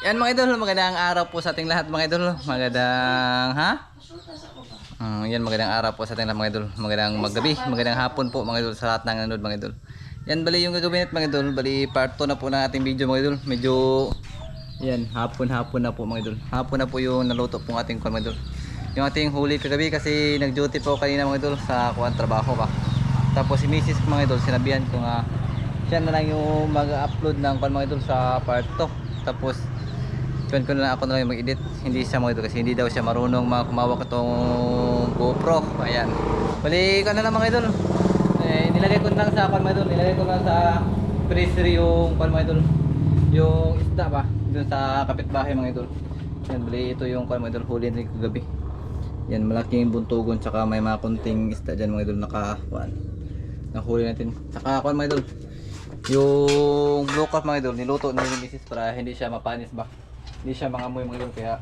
Yan mga idol, magandang araw po sa ating lahat mga idol. Magandang ha? Mm, yan magandang araw po sa ating lahat mga idol. Magandang maggabi, magandang hapon po mga idol sa lahat ng nanonood mga idol. Yan bali yung gagawin natin mga idol. Bali part 2 na po ng ating video mga idol. Medyo yan, hapon-hapon na po mga idol. Hapon na po yung naluto pong ating kwan mga idol. Yung ating huli kagabi kasi nag-duty po kanina mga idol sa kuwan trabaho ba. Tapos si Mrs. mga idol, sinabihan ko nga siya na lang yung mag-upload ng kwan mga idol sa part 2. Tapos Tuwan ko na lang ako na lang mag-edit. Hindi siya mag kasi hindi daw siya marunong mga kumawak itong GoPro. Ayan. Bali ka na lang mga idol. Eh, nilagay ko lang sa kwan mga idol. Nilagay ko lang sa freezer yung kwan mga idol. Yung isda ba? Doon sa kapitbahay mga idol. Yan, bali ito yung kwan mga idol. Huli rin kagabi. Yan, malaking buntugon. Tsaka may mga kunting isda dyan mga idol. Naka, kwan. Nahuli natin. Tsaka kwan mga idol. Yung blue cup mga idol, niluto ni Mrs. para hindi siya mapanis ba hindi siya mangamoy mga idol. Kaya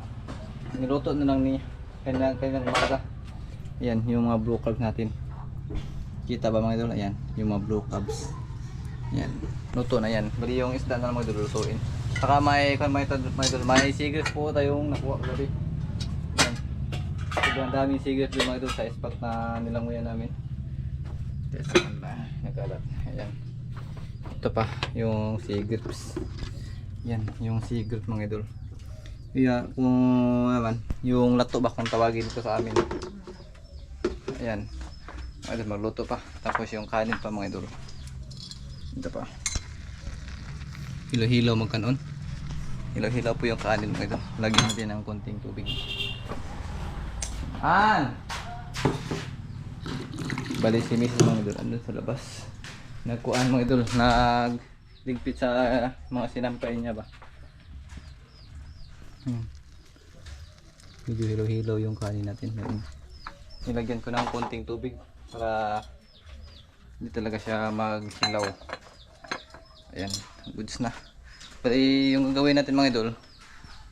niluto na lang niya kailangan kailangan umaga. Yan yung mga blue crabs natin. Kita ba mga idol? Ayan yung mga blue crabs yan luto na yan. Bali yung isda na lang mga idol lutuin. Saka may kung may, mga idol may sigres po tayong nakuha gabi yan sobrang daming sigres yung mga idol sa spot na nilanguyan namin. Tesa ba? Nagkalat. Ayan. Ito pa yung sigres yan yung sigres mga idol Yeah, kung naman, yung lato ba kung tawagin ko sa amin. Ayan. Idol, magluto pa. Tapos yung kanin pa mga idol. Ito pa. Hilo-hilo magkanon. Hilo-hilo po yung kanin mga idol. Lagyan natin ng konting tubig. An! Bali si Mrs. mga idol, andun sa labas. Nagkuan mga idol, nagligpit sa mga sinampay niya ba. Hmm. Medyo hilo-hilo yung kanin natin. Yan. Nilagyan ko ng konting tubig para hindi talaga siya maghilaw. Ayan, goods na. Pati yung gagawin natin mga idol,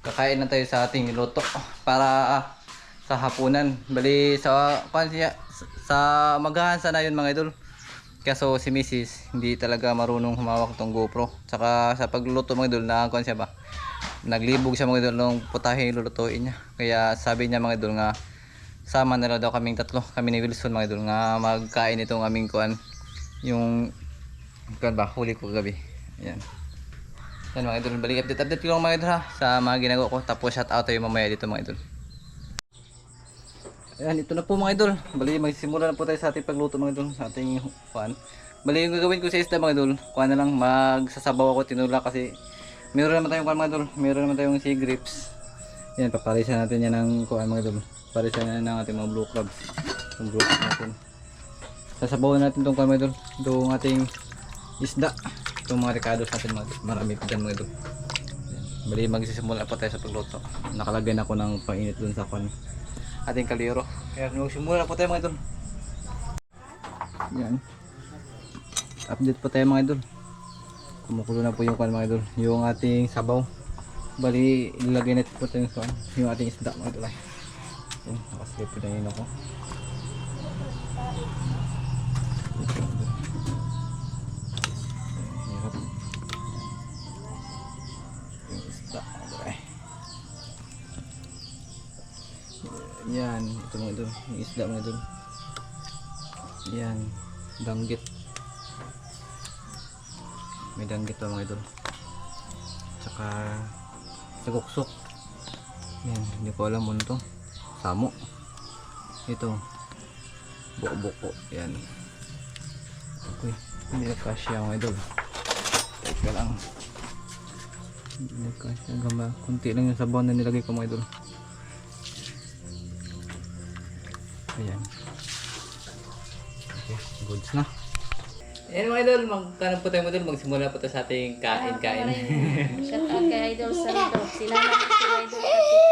kakain na tayo sa ating niluto para sa hapunan. Bali sa siya sa magahan sana yun mga idol. Kaso si Mrs. hindi talaga marunong humawak tong GoPro. Saka sa pagluluto mga idol, nakakuan siya ba? Naglibog siya mga idol nung putahe lulutuin niya. Kaya sabi niya mga idol nga sama na lang daw kaming tatlo, kami ni Wilson mga idol nga magkain itong aming kuan yung kuan ba huli ko kagabi. Ayan. Yan mga idol, balik update update ko lang mga idol ha sa mga ginagawa ko tapos shout out tayo mamaya dito mga idol. Ayan, ito na po mga idol. Bali, magsimula na po tayo sa ating pagluto mga idol, sa ating kuan. Bali, yung gagawin ko sa isda mga idol, kuan na lang, magsasabaw ako tinula kasi meron naman tayong kuan mga idol, meron naman tayong sea grapes. Yan, paparisan natin yan ng kuan mga idol. Paparisan na ng ating mga blue crabs. Yung blue crabs natin. Sasabawan natin itong kuan mga idol, itong ating isda. Itong mga ricados natin mga idol. Marami pa dyan mga idol. Bali, magsisimula pa tayo sa pagluto. Nakalagay na ako ng painit dun sa kuan ating kaliro. Kaya magsimula po tayo mga idol. Yan. Update po tayo mga idol. Kumukulo na po yung kwan mga idol. Yung ating sabaw. Bali, ilagay natin po tayo sa yung ating isda mga idol. Yan, nakaslip po na yun ako. Yung. Yan, ito mga idol. Yung isda mga idol. Yan, danggit. May danggit pa mga idol. Tsaka saguksok. Yan, hindi ko alam ano to. Samo. Ito. Buko-buko. Yan. Okay. Hindi na kasya mga idol. Teka lang. Hindi na kasya. Gama. Kunti lang yung sabaw na nilagay ko mga idol. Ayan. Okay, goods na. Mga idol, magtanong po tayo mga idol, magsimula po tayo sa ating kain-kain. Shout out kay Idol Santo. Sila na si Idol Pati.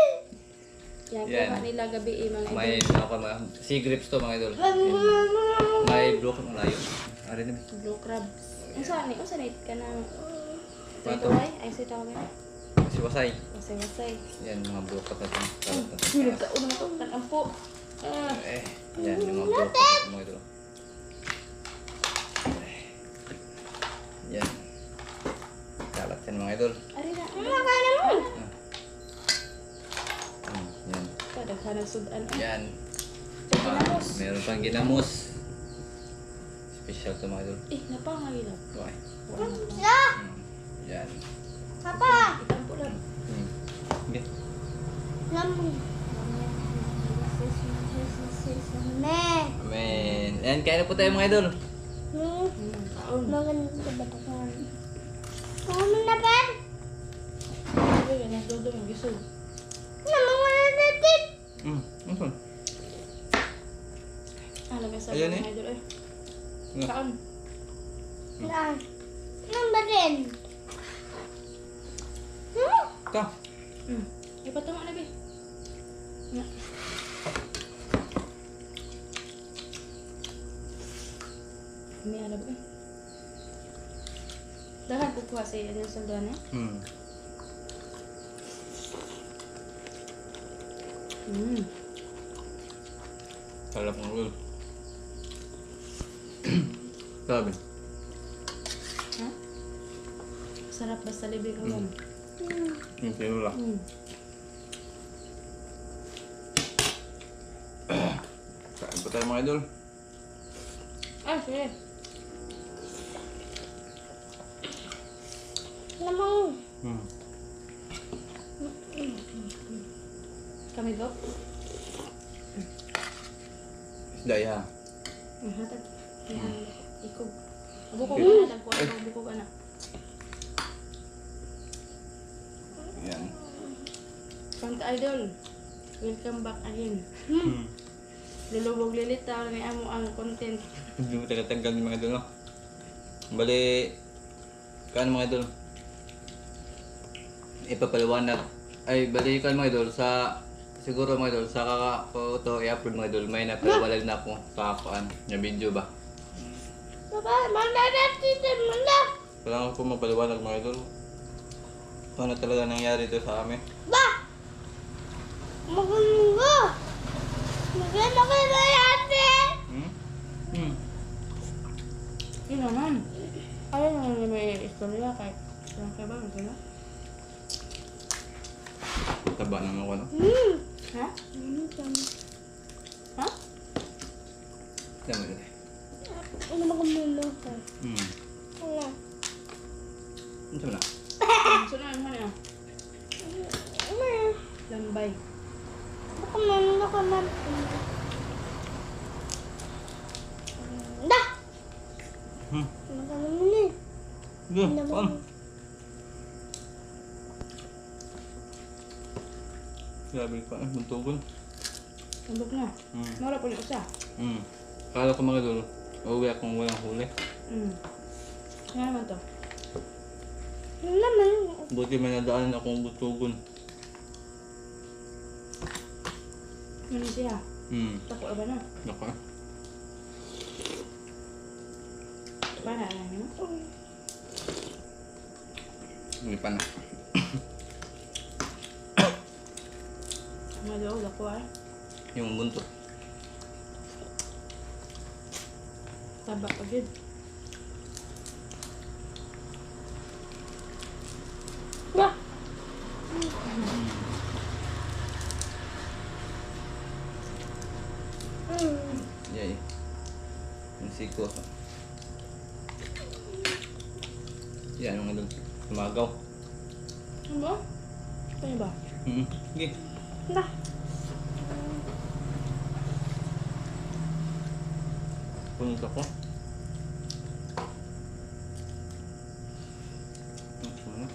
Yan, Yan. kuha nila gabi eh, mga idol. May ano ko mga sea grapes to mga idol. May blue kung layo. Ari na. Blue crabs. Ang saan eh? Ang saan eh? Ka na... Ito. Ito ay? Ay, sa tawag eh. Si Wasay. Wasay-wasay. Yan mga blue. Kalat natin. Hulog ka ulo mo to. Tatampo. Ah. Eh, yan yung mga blue cup mga idol. idol. Ari na. Kumakain mo. Yan. Pada ka ng. Yan. Ah, meron pang ginamos. Special to mga idol. Eh, napangahilaw. Okay. Kumsa! Yan. Papa! Itampo lang. Hmm. Amen. Amen. Ayan, kaya na po tayo mga idol. Hmm. Maganda ba ito? Ano na ba? Ay, ganyan dodo yung gisod. Namang wala natin. Hmm. Okay. Ah, nagasa Ayan mga eh. idol eh. Nga. Kaon. Na. Ano ba rin? Hmm? Ito. Hmm. Ipatungo na, be. Nga. May ano ba eh? Dahan po sa sa doon eh. Hmm. Hmm. Sarap ng roll. Sabi. Ha? Sarap basta libig ulam. Yung sinula. Hmm. Kain po tayo mga idol. Ah, sige. Namang. Hmm. Kami go. Isda ya. Ang hatag. Ang ikog. Bukog na. Dagko ako bukog na. Yan. Kanta idol. Welcome back again. Hmm. Lulubog lilitaw ni amo ang content. Hindi mo taga-tagal yung mga idol no. Bali, kaan mga idol. Ipapaliwanag. Ay, bali kaan mga idol sa siguro mga idol sa kaka-photo i-upload mga idol may napaliwanag na ako sa kuan na video ba. Papa, magdadating mo na. Kailangan ko magpaliwanag mga idol. Ano talaga nangyari ito sa amin? Ba! Magulungo! Maganda kayo ba ate? Hmm? Hmm. Yun naman. Ayaw naman na may istorya kahit lang kayo ba? Ano na? Taba ng ako no. Hmm. Ha? Ano tama? Ha? Dami na. Ano ba kumulong ko? Hmm. Ano? Ano na? Mo na. Ano? Lambay. Baka meron ako man. Da! Hmm. Magkano mo ni? Sige, kuan. Grabe ka, eh, buntugon. Tundok na. Hmm. Mawala po usa. Hmm. Kala ko mga idol, uuwi akong walang huli. Hmm. Nga naman to. Ano naman? Buti may nadaanan akong buntugon. Ano siya? Hmm. Tako ba na? Naka. Ba na lang yun? Hindi pa na. Daw, dako ah. Yung buntot. Taba pa gid. Hmm. Yay. Yung siko. Yan, idol. Tumagaw. Ano ba? Ano ba? Hmm. Sige. Da! Punot ako. Ano sa mga?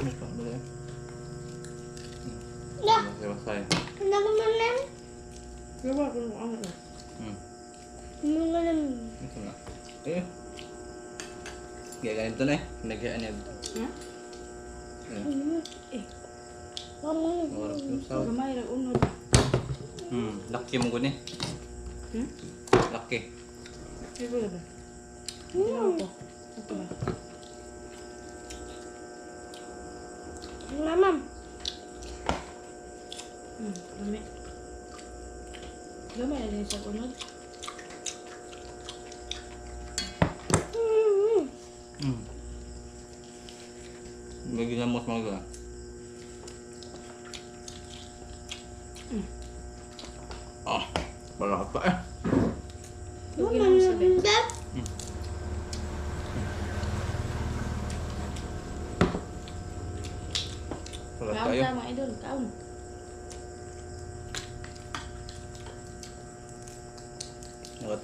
Ano pa? Bala yan. Da! Masaya-masaya. Ano ko man lang? Ano ba? Ano ano na? Hmm. Ano nga lang? Ito na. Eh. Kaya ganito na eh. Nagyaan niya. Ha? Hmm. Eh, Mama. Nawarap yung sahod. gamay. Hmm. Laki mo ko ni. Hmm? Laki. Ano ba ba? Ano ko? Ito ba? Mama. Hmm, gamay. Gamay na din sa unod. Hmm. Hmm. May ginamos mga ka. Malakot pa eh. Lugin mo sa bed. Dad, Malakot Kaon tayo. ta mga idol, kaon.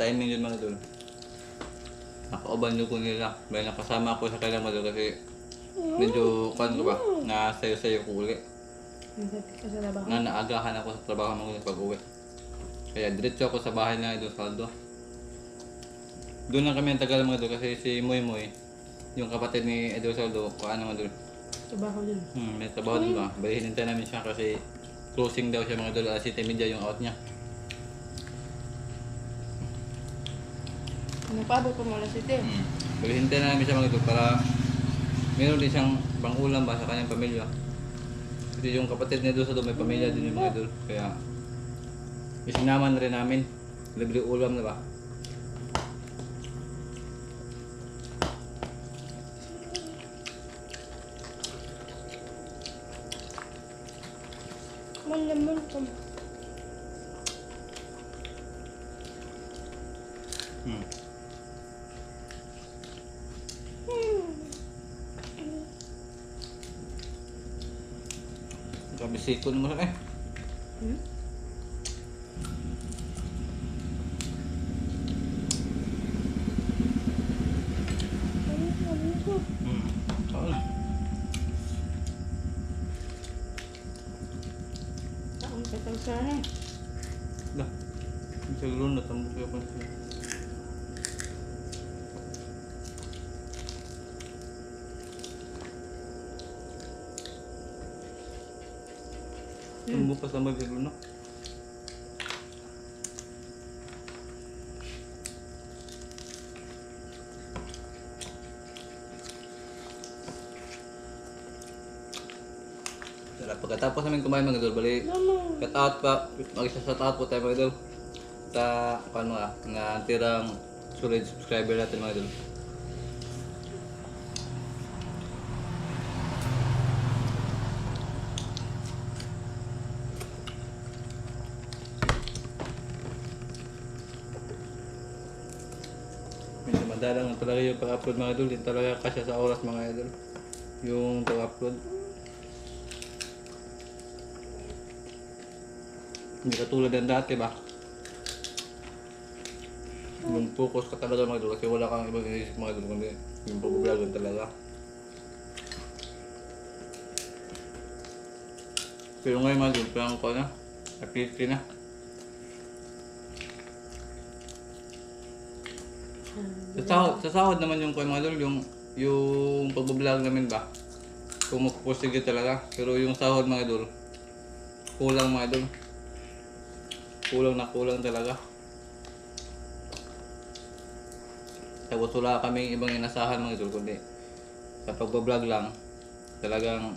Naka-timing yun mga idol. Nakauban ko nila. May nakasama ako sa kailang idol kasi medyo kan ko ba, na sayo-sayo ko uli. Nagsabi ka sa labahan. Na naagahan ako sa trabaho mga pag uwi. Kaya diretso ako sa bahay na idol Saldo. Doon lang kami ang tagal mga idol kasi si Moy Moy, yung kapatid ni Idol Saldo, paano mga idol, Trabaho dun. Hmm, may trabaho din ba? Bali, hinintay namin siya kasi closing daw siya mga. Alas 7 media yung out niya. Napabot ko mula si Tim. Hmm. Bali, hinintay namin siya dolo para meron din siyang pangulam ba sa kanyang pamilya. Kasi yung kapatid niya doon sa doon, may pamilya din yung mga idol. Kaya, isinama na rin namin. Libre ulam na ba? malaman ko. Hmm. Kabisikon mo eh. Hmm? Hmm. Kaon. Kaon ka tag sana eh. Dah. Sa lulo na tambok siya pa siya. Tambok pa sa mga lulo. Tara, pagkatapos namin kumain mga idol, bali, out pa, mag-shout out po tayo mga idol. Sa, paano nga, nga tirang solid subscriber natin mga idol. Yung pag-upload mga idol, din talaga kasya sa oras mga idol. Yung pag-upload. Hindi katulad ng dati ba? Yung focus ka talaga mga idol kasi wala kang ibang inisip mga idol kundi yung pag-vlog talaga. Pero ngayon mga idol, parang ko na, napiti na. Sa sahod, sa sahod naman yung kuya mga idol, yung, yung pag-vlog namin ba? Kung magpupursige talaga. Pero yung sahod mga idol, kulang mga idol. Kulang na kulang talaga. Tapos wala kaming ibang inasahan mga idol, kundi sa pagbablog lang, talagang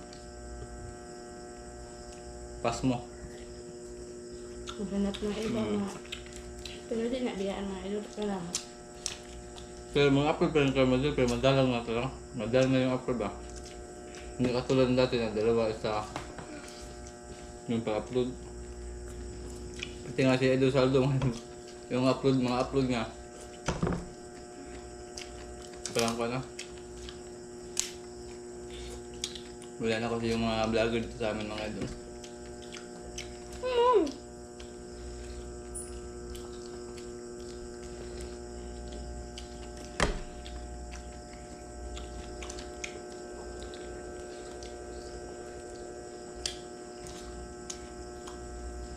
pas mo. Maghanap ng iba nga. Pero di na diyan mga idol. Salamat. Pero mga upload pa rin kayo madal, pero madalang na talaga. Madalang na yung upload ba? Hindi katulad dati na dalawa isa yung pa-upload. Pati nga si Edo Saldo, yung upload, mga upload nga. Parang ko na. Wala na kasi yung mga vlogger dito sa amin mga idol.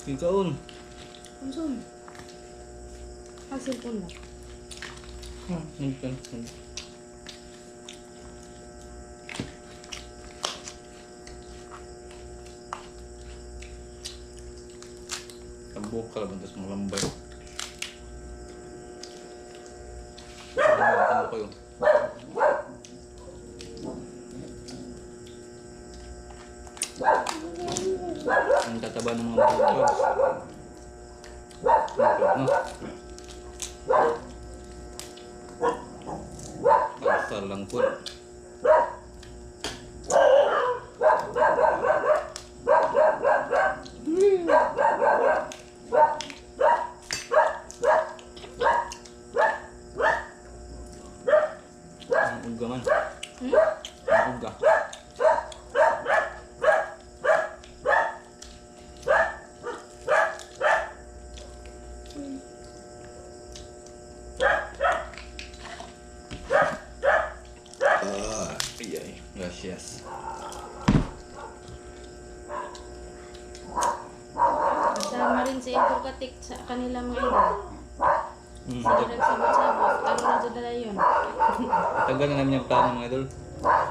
Ikaon. Konsum. Hasil po na. Hmm, minsan. Tambok ka lang, tapos malambay. Tambok ko yun. Ang tataba ng mga butos. Asal lang po. Rin si Idol Katik sa kanila mga idol. Mm, Sila nagsabot-sabot. Taro na dyan na yun. tagal na namin yung plano mga idol. Eh.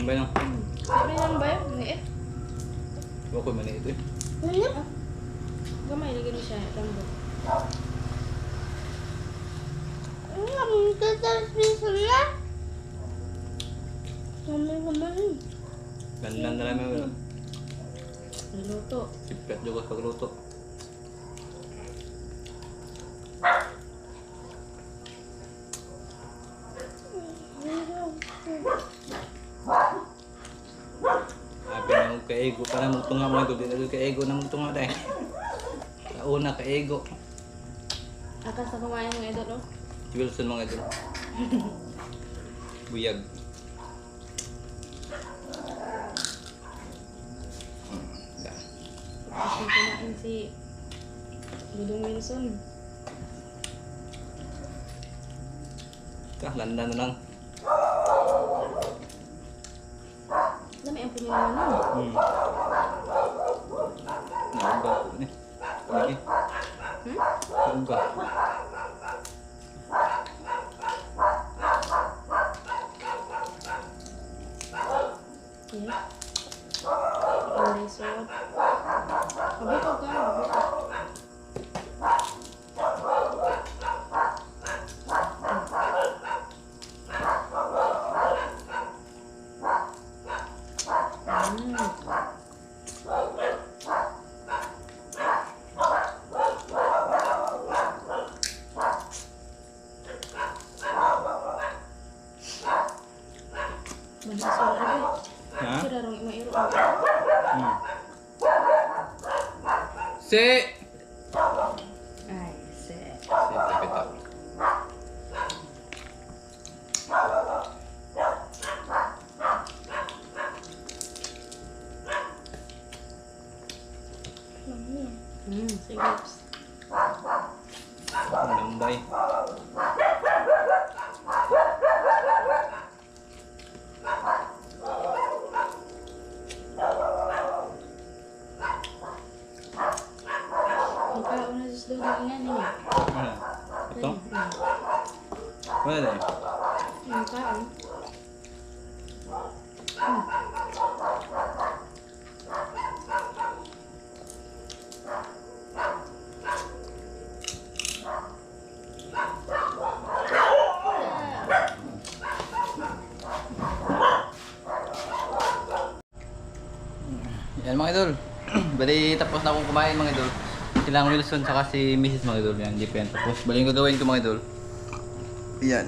Ba yung Sabi lang ba yun? Eh. Huwag ko maliit eh. Ano? Mo tatapiso na. Namin wala. Niluto. Sipet juga pagluto. Abi na mo kaego para mo tunga mo ito. Dito kaego na mo tunga dahil. Sa una kaego. Akas na kumain mga idol oh. Si Wilson mga ito. Buyag. Yung kumain si Dudong Wilson. Ka, ganda na lang. Dami ang punya naman nun. Hmm. Nauga ko ni. Lagi. Hmm? Nauga. Yeah. Ang resort. Mabito ka, mabito. Mm. Manasol ka ba? Ha? Sira rong mairo. Hmm. Si! Ay, set. Si Pepita. Hmm, sige. Lambay. Ang kaon na sa dudong nga niya. Ano? Ito? Wala na eh. Ang kaon. Yan mga idol. Bali tapos na akong kumain mga idol. Silang Wilson saka si Mrs. mga idol. Yan, di pa yan tapos. Bali yung gagawin ko mga idol. Yan.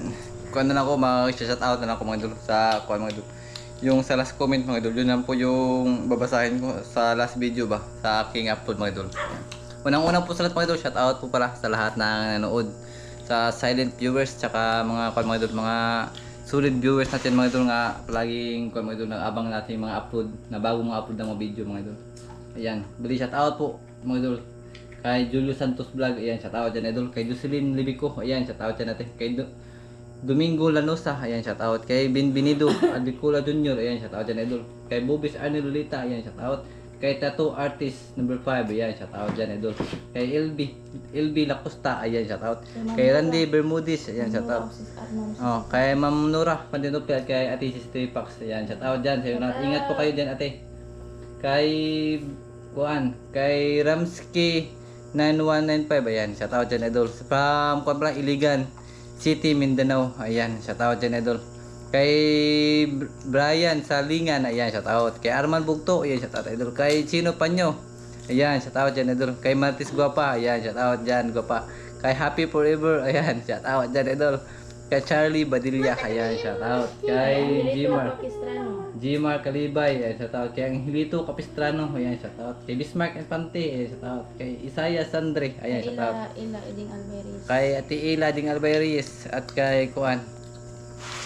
Kuha na lang ako, mag-shout out na lang ako mga idol sa kuha mga idol. Yung sa last comment mga idol, yun lang po yung babasahin ko sa last video ba, sa aking upload mga idol. Yan. Unang-unang po sa lahat mga idol, shout out po pala sa lahat na nanood. Sa silent viewers, tsaka mga kuha mga idol, mga solid viewers natin mga idol nga palaging kuha mga idol nag-abang natin mga upload na bago mga upload ng mga video mga idol. Ayan, bali shout out po mga idol. Kay Julio Santos Vlog, ayan, shout out dyan idol. Kay Jocelyn Libico, ayan, shout out dyan natin. Kay Domingo Lanosa, ayan, shout out. Kay Binbinido Adicula Jr., ayan, shout out dyan idol. Kay Bobis Arne Lolita, ayan, shout out. Kay Tattoo Artist number 5, ayan, shout out dyan idol. Kay LB, LB Lacosta, ayan, shout out. Kay Randy Bermudez, ayan, shout out. Oh, kay Ma'am Nora Pandinopi at kay Ate Sister Pax. Ayan, shout out dyan. Sayo na, ingat po kayo dyan, ate. Kay Kuan, kay Ramski 9195. Ayan, shout out dyan, idol. From Kuan Iligan City, Mindanao. Ayan, shout out dyan, idol. Kay Br- Brian Salingan, ayan, shout out. Kay Arman Bugto, ayan, shout out, idol. Kay Chino Panyo, ayan, shout out dyan, idol. Kay Martis Guapa, ayan, shout out dyan, Guapa. Kay Happy Forever, ayan, shout out dyan, idol. Kay Charlie Badilla, ayan, shout out. Kay Gmar. Gmar Kalibay, ayan, shout out. Kay Angelito Capistrano, ayan, shout out. Kay Bismarck Infante, ayan, shout out. Kay Isaiah Sandre, ayan, shout out. Ila, Eding Alvarez. Kay Ate Ila Ding Albayris at kay Kuan.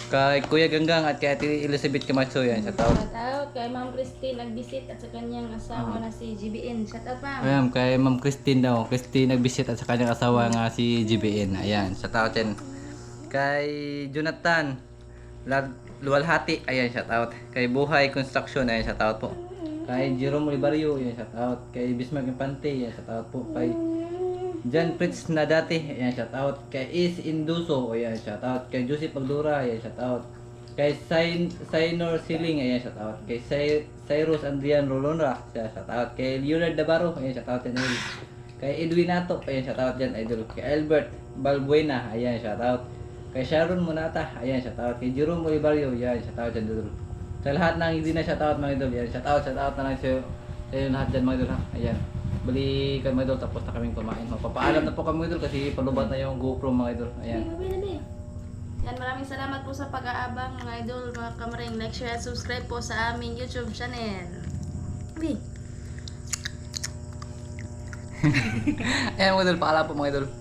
Kay Kuya Ganggang at kay Ate Elizabeth Camacho yan. Shout out. Shout out kay Ma'am Christine nagbisit at sa kanyang asawa na si GBN. Shout out ma'am. Ayan, kay Ma'am Christine daw. Christine nagbisit at sa kanyang asawa nga si GBN. Ayan, shout out yan. Kay Jonathan Luwalhati. Ayan, shout out. Kay Buhay Construction. Ayan, shout out po. Kay Jerome Olivario. Ayan, shout out. Kay Bismarck Infante. Ayan, shout out po. Kay John Fritz na dati. Ayan, shout out. Kay Is Induso. Ayan, shout out. Kay Joseph Pagdura. Ayan, shout out. Kay Sain Sainor Siling. Ayan, shout out. Kay Cy- Cyrus Andrian Rolonra. Ayan, shout out. Kay Leonard Dabaro. Ayan, shout out. Kay Edwin Nato. Ayan, shout out dyan, idol. Kay Albert Balbuena. Ayan, shout out. Kay Sharon Monata. Ayan, shout out. Kay Jerome Olivario. Ayan, shout out dyan, idol. Sa lahat ng hindi na shout out mga idol. Ayan, shout out, shout out na lang sa sa inyo lahat dyan mga idol. Ha? Ayan. Bali kami idol tapos na kaming kumain. Magpapaalam na po kami idol kasi palubat na yung GoPro mga idol. Ayan. Yan, maraming salamat po sa pag-aabang mga idol, mga kamaring. Like, share, at subscribe po sa aming YouTube channel. Bi. Ayan mga idol, paalam po mga idol.